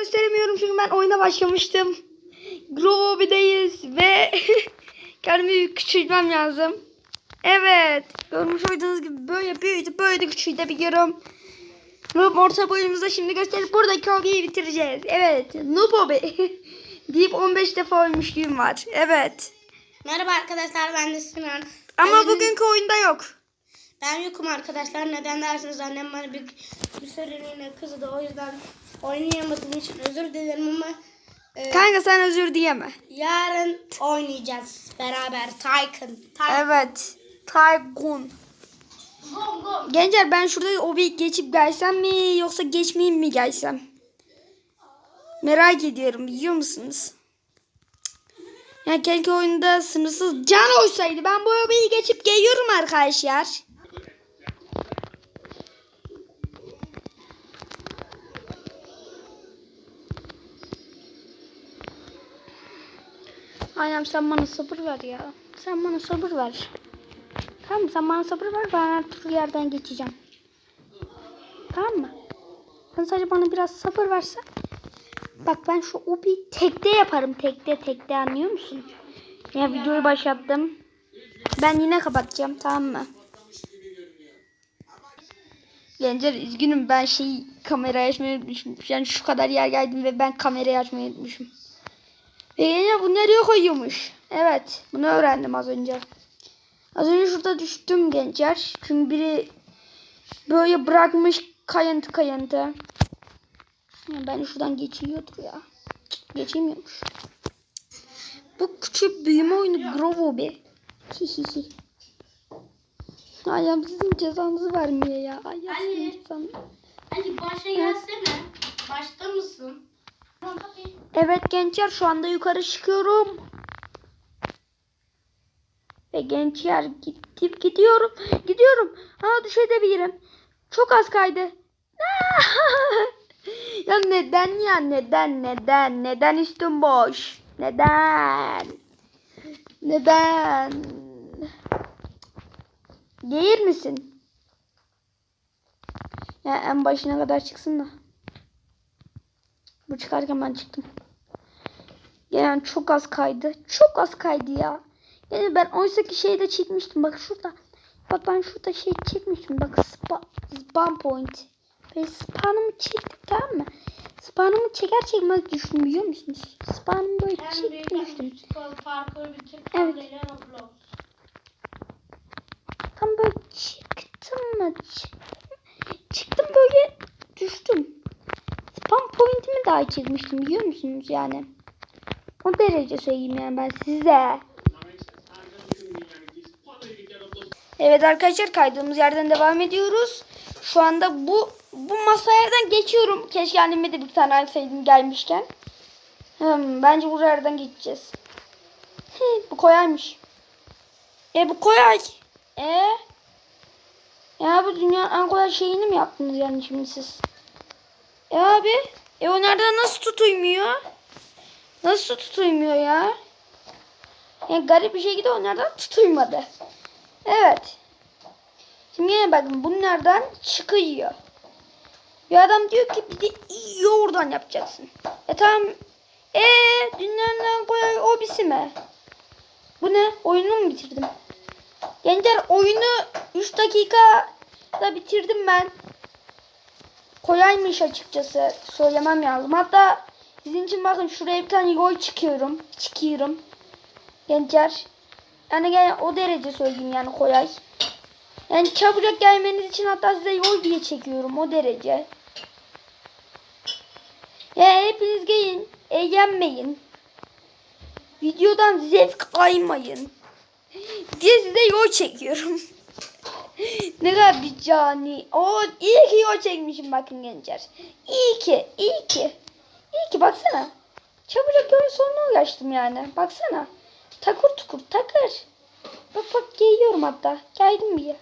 gösteremiyorum çünkü ben oyuna başlamıştım. Globy'deyiz ve kendimi küçültmem lazım. Evet. Görmüş olduğunuz gibi böyle büyüdü böyle küçültebiliyorum. Noob orta boyumuzda şimdi gösterip buradaki hobiyi bitireceğiz. Evet. Noob hobi. deyip 15 defa ölmüşlüğüm var. Evet. Merhaba arkadaşlar ben de Sinan. Ama Bugün- bugünkü oyunda yok. Ben yokum arkadaşlar. Neden dersiniz annem bana bir, bir süreliğine kızdı. O yüzden oynayamadığım için özür dilerim ama e, Kanka sen özür diyeme. yarın oynayacağız beraber. Tycoon. Tycoon. Evet. Gom gom. Gencer ben şurada o bir geçip gelsem mi yoksa geçmeyeyim mi gelsem? Merak ediyorum biliyor musunuz? Ya keşke oyunda sınırsız can olsaydı. Ben bu hobiyi geçip geliyorum arkadaşlar. Aynen sen bana sabır ver ya. Sen bana sabır ver. Tamam? Sen bana sabır ver. Ben her yerden geçeceğim. Tamam mı? Sen sadece bana biraz sabır versen. Bak ben şu obi tekte yaparım. Tekte tekte anlıyor musun? Ya videoyu başlattım. Ben yine kapatacağım tamam mı? Gencer üzgünüm ben şey kamerayı açmayı unutmuşum. Yani şu kadar yer geldim ve ben kamerayı açmayı unutmuşum. Ve Gencer bu nereye koyuyormuş? Evet bunu öğrendim az önce. Az önce şurada düştüm gençler. Çünkü biri böyle bırakmış kayıntı kayıntı. Ben şuradan geçiyordur ya. Geçemiyormuş. Bu küçük büyüme oyunu Grovo be. Hihihi. Ayağım sizin cezanızı vermiyor ya. Ayağım sizin cezanızı. Hadi başa gelsene. Başta mısın? Evet gençler şu anda yukarı çıkıyorum. Ve gençler gittim gidiyorum. Gidiyorum. Ha düşebilirim. Çok az kaydı. ya neden ya neden neden neden üstüm boş? Neden? Neden? Gelir misin? Ya en başına kadar çıksın da. Bu çıkarken ben çıktım. Yani çok az kaydı. Çok az kaydı ya. Yani ben oysa ki şeyde çekmiştim. Bak şurada. Bak ben şurada şey çekmiştim. Bak spa, spam point. Ve spawn'ımı çektim tamam mı? Spawn'ımı çeker çekmez düştüm biliyor musunuz? Spawn'ımı böyle bir tık Evet. Tam böyle çıktım mı? Çıktım, çıktım böyle düştüm. Spam point'imi daha çekmiştim biliyor musunuz yani? O derece söyleyeyim yani ben size. Evet arkadaşlar kaydığımız yerden devam ediyoruz. Şu anda bu bu masalardan geçiyorum. Keşke anneme de bir tane alsaydım gelmişken. Hmm, bence bu yerden geçeceğiz. Hı, bu koyaymış. E bu kolay. E ya bu dünyanın en kolay şeyini mi yaptınız yani şimdi siz? E abi. E o nereden nasıl tutulmuyor? Nasıl tutulmuyor ya? Yani garip bir şekilde onlardan tutulmadı. Evet. Şimdi yine bakın bunlardan çıkıyor. Bir adam diyor ki bir de yoğurdan yapacaksın. E tamam. E dünyanın kolay hobisi mi? Bu ne? Oyunu mu bitirdim? Gençler oyunu 3 dakikada bitirdim ben. Kolaymış açıkçası. Söylemem lazım. Hatta sizin için bakın şuraya bir tane yol çıkıyorum. Çıkıyorum. Gençler. Yani gene o derece söyleyeyim yani kolay. Yani çabucak gelmeniz için hatta size yol diye çekiyorum o derece. Ya hepiniz gelin. Eğlenmeyin. Videodan zevk almayın diye size yol çekiyorum. ne kadar bir cani. O iyi ki yol çekmişim bakın gençler. İyi ki, iyi ki. İyi ki baksana. Çabucak yolun sonuna ulaştım yani. Baksana. Takur tukur takır. Bak bak geliyorum hatta. Geldim bir.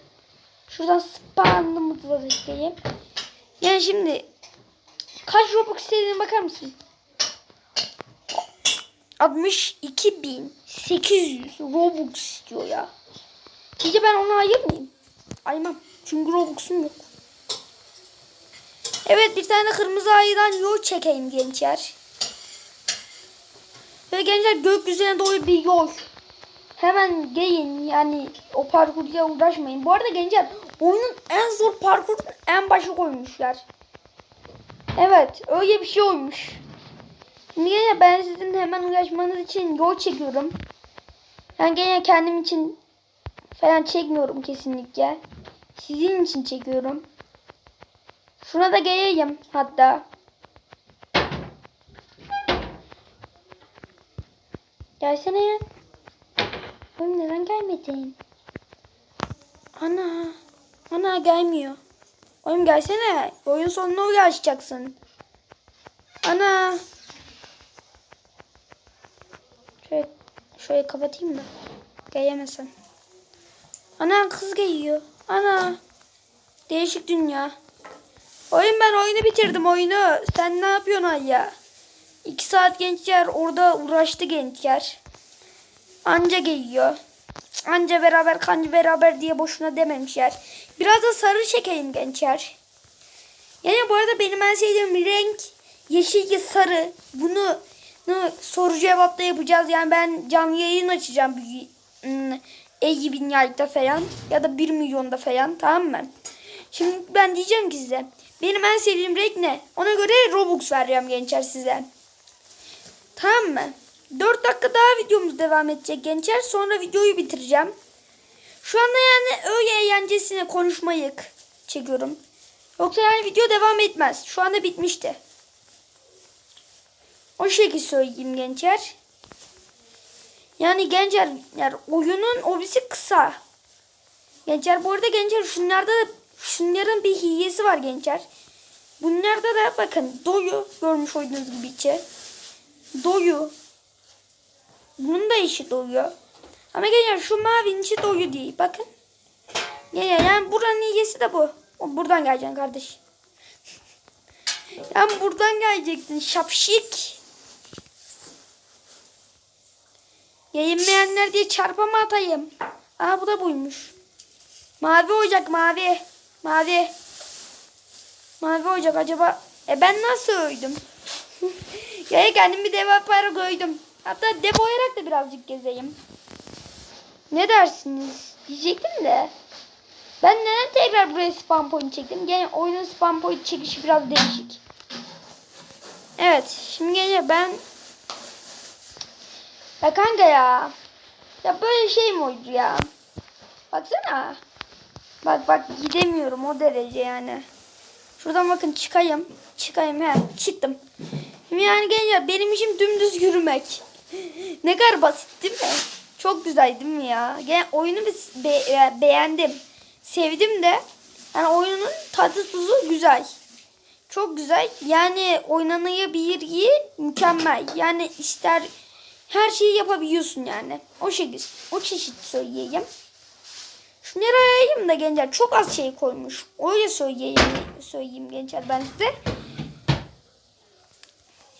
Şuradan spawnımı da isteyeyim. Yani şimdi kaç robux istediğine bakar mısın? 62.800 Robux istiyor ya. Sizce ben onu ayır mıyım? Aymam. Çünkü Robux'um yok. Evet bir tane kırmızı ayıdan yol çekeyim gençler. Ve gençler gökyüzüne doğru bir yol. Hemen gelin yani o parkurla uğraşmayın. Bu arada gençler oyunun en zor parkurun en başı koymuşlar. Evet öyle bir şey olmuş. Şimdi gene ben sizin hemen uğraşmanız için yol çekiyorum. Ben gene kendim için falan çekmiyorum kesinlikle. Sizin için çekiyorum. Şuna da geleyim hatta. Gelsene ya. Oğlum neden gelmedin? Ana. Ana gelmiyor. Oğlum gelsene. Oyun sonuna ulaşacaksın. Ana. Şöyle, şöyle kapatayım da. Gelemezsen. Ana kız geliyor. Ana. Değişik dünya. Oyun ben oyunu bitirdim oyunu. Sen ne yapıyorsun ya? İki saat gençler orada uğraştı gençler. Anca geliyor. Anca beraber kanca beraber diye boşuna dememişler. Biraz da sarı çekeyim gençler. Yani bu arada benim en sevdiğim renk yeşil ya sarı. Bunu, soru cevapta yapacağız. Yani ben canlı yayın açacağım. Bir, hmm, 50 bin like'da falan ya da 1 milyonda falan tamam mı? Şimdi ben diyeceğim ki size benim en sevdiğim renk ne? Ona göre Robux vereceğim gençler size. Tamam mı? 4 dakika daha videomuz devam edecek gençler. Sonra videoyu bitireceğim. Şu anda yani öyle eğlencesine konuşmayık çekiyorum. Yoksa yani video devam etmez. Şu anda bitmişti. O şekilde söyleyeyim gençler. Yani gençler yani oyunun obisi kısa. Gençler bu arada gençler şunlarda da şunların bir hilesi var gençler. Bunlarda da bakın doyu görmüş olduğunuz gibi içi. Doyu. Bunun da işi doyu. Ama gençler şu mavinin içi doyu değil. Bakın. Yani, yani buranın hilesi de bu. O buradan geleceksin kardeş. Yani buradan gelecektin şapşik. Yayınlayanlar diye çarpama atayım. Aa bu da buymuş. Mavi olacak mavi. Mavi. Mavi olacak acaba. E ben nasıl öldüm? ya kendim bir deva para koydum. Hatta depoyarak da birazcık gezeyim. Ne dersiniz? Diyecektim de. Ben neden tekrar buraya spam point çektim? Gene oyunun spam point çekişi biraz değişik. Evet. Şimdi gene ben ya kanka ya. Ya böyle şey mi oldu ya? Baksana. Bak bak gidemiyorum o derece yani. Şuradan bakın çıkayım. Çıkayım he. Çıktım. Yani gençler benim işim dümdüz yürümek. ne kadar basit değil mi? Çok güzel değil mi ya? Gene oyunu be- be- beğendim. Sevdim de. Yani oyunun tadı tuzu güzel. Çok güzel. Yani oynanabilir mükemmel. Yani ister her şeyi yapabiliyorsun yani. O şekilde. O çeşit söyleyeyim. Şunları ayayım da gençler. Çok az şey koymuş. Öyle söyleyeyim, söyleyeyim gençler ben size.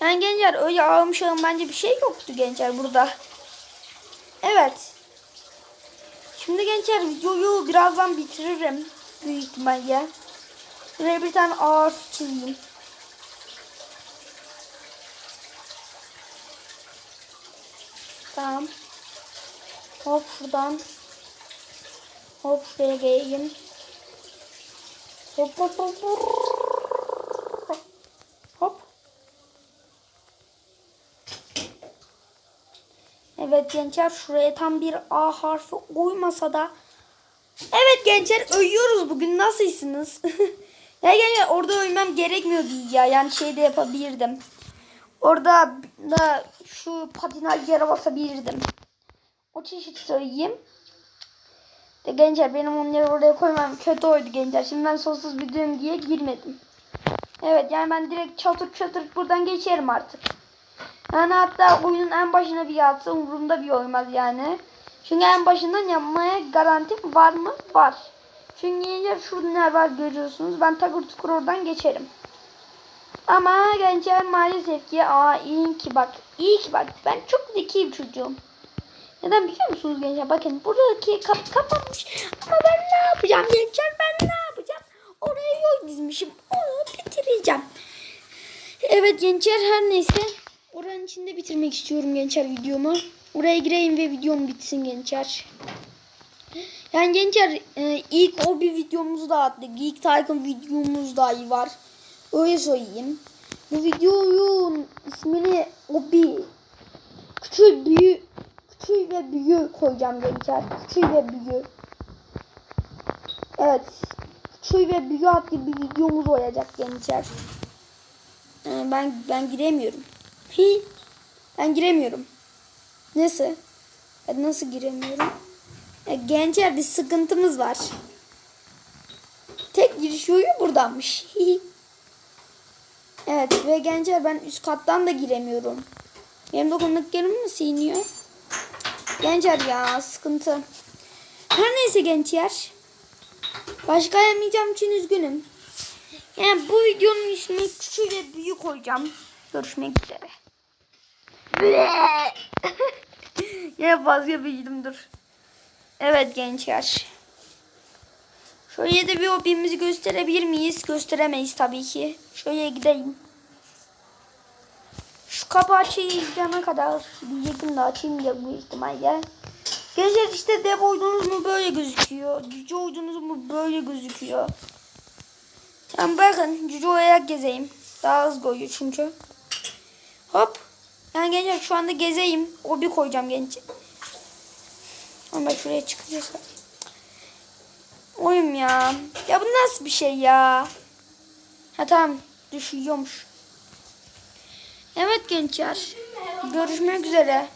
Yani gençler öyle ağım şağım bence bir şey yoktu gençler burada. Evet. Şimdi gençler videoyu birazdan bitiririm. Büyük ihtimalle. Buraya bir tane ağır çizeyim. Tamam. Hop şuradan. Hop şuraya geleyim. Hop hop hop. hop. Hop. Evet gençler şuraya tam bir A harfi uymasa da. Evet gençler öyüyoruz bugün nasılsınız? ya gençler orada ölmem gerekmiyordu ya yani şey de yapabilirdim. Orada da şu patinaj yere basabilirdim. O çeşit söyleyeyim. De gençler benim onları oraya koymam kötü oydu gençler. Şimdi ben sonsuz bir düğüm diye girmedim. Evet yani ben direkt çatır çatır buradan geçerim artık. Yani hatta oyunun en başına bir yatsa umurumda bir olmaz yani. Çünkü en başından yapmaya garantim var mı? Var. Çünkü gençler şurada ne var görüyorsunuz. Ben takır tukur oradan geçerim. Ama gençler maalesef ki aa iyi ki bak. iyi ki bak. Ben çok zeki bir çocuğum. Neden biliyor musunuz gençler? Bakın buradaki kapı kapanmış. Ama ben ne yapacağım gençler? Ben ne yapacağım? Oraya yol dizmişim. Onu bitireceğim. Evet gençler her neyse. Oranın içinde bitirmek istiyorum gençler videomu. Oraya gireyim ve videom bitsin gençler. Yani gençler e, ilk o bir videomuzu da attık. Geek Tycoon videomuz dahi var. Öyle söyleyeyim. Bu videonun ismini o bir küçük büyü küçük ve büyü koyacağım gençler. Küçük ve büyü. Evet. Küçük ve büyü adlı bir videomuz olacak gençler. Ee, ben ben giremiyorum. Hi. Ben giremiyorum. Nasıl? Nasıl giremiyorum? Gençler bir sıkıntımız var. Tek giriş yolu buradanmış. Hi. Evet ve gençler ben üst kattan da giremiyorum. Benim dokunduklarım mı siniyor? Gençler ya sıkıntı. Her neyse gençler. Başka yapamayacağım için üzgünüm. Yani bu videonun ismini küçük ve büyük koyacağım. Görüşmek üzere. Yine fazla büyüdüm dur. Evet gençler. Şöyle de bir hobimizi gösterebilir miyiz? Gösteremeyiz tabii ki. Şöyle gideyim. Şu kapı açacağına kadar diyecektim de açayım diye bu ihtimalle. Gençler işte dev oydunuz mu böyle gözüküyor. Cüce oydunuz mu böyle gözüküyor. Yani bakın cüce olarak gezeyim. Daha hızlı koyuyor çünkü. Hop. Yani gençler şu anda gezeyim. O bir koyacağım genç. Ama şuraya çıkacağız. Oyum ya. Ya bu nasıl bir şey ya? Ha tamam. Düşüyormuş. Evet gençler. Görüşmek üzere.